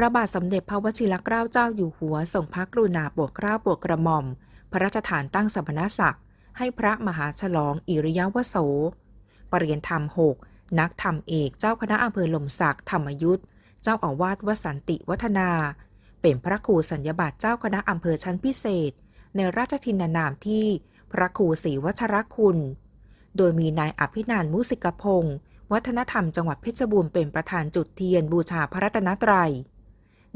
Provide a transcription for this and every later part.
ระบาทสมเด็จพระวชิรเกล้าเจ้าอยู่หัวทรงพระกรุณาโปรดเกล้าโปรดกระหม่อม พระราชทานตั้งสมณศักดิ์ให้พระมหาฉลองอิริยวโสปรริยนธรรมหกนักธรรมเอกเจ้าคณะอำเภอลมสักดิ์ธรรมยุทธเจ้าอาวาสวสันติวัฒนา เป็นพระครูสัญญบัตรเจ้าคณะอำเภอชั้นพิเศษ ในราชทินานามที่พระครูศรีวัชรคุณ โดยมีนายอภินันมุสิกพงศ์วัฒนธรรมจังหวัดเพชรบูรณ์เป็นประธานจุดเทียนบูชาพระรัตนตรัย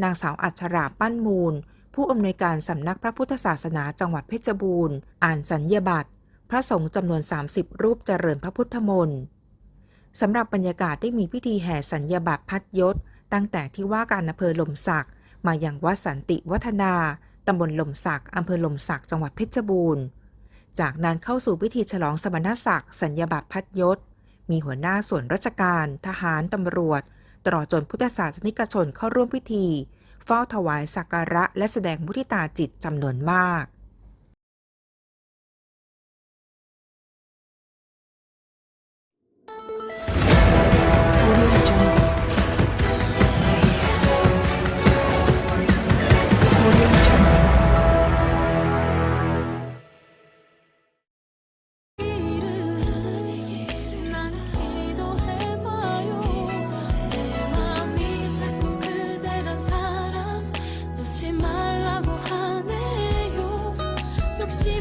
นางสาวอัชราปั้นมูล ผู้อำนวยการสำนักพระพุทธศาสนาจังหวัดเพชรบูรณ์ อ่านสัญญาบัตร พระสงฆ์จำนวน 30 รูปเจริญพระพุทธมนต์สำหรับบรรยากาศได้มีพิธีแห่สัญญาบัตรพัดยศ ตั้งแต่ที่ว่าการอำเภอลมสักมาอย่างวัดสันติวัฒนาตำบลลมสักอำเภอลมสักจังหวัดเพชรบูรณ์ จากนั้นเข้าสู่พิธีฉลองสมณศักดิ์สัญญาบัตรพัดยศ มีหัวหน้าส่วนราชการ ทหารตำรวจ ตลอดจนพุทธศาสนิกชนเข้าร่วมพิธี เฝ้าถวายสักการะและแสดงมุทิตาจิตจำนวนมาก 조금씩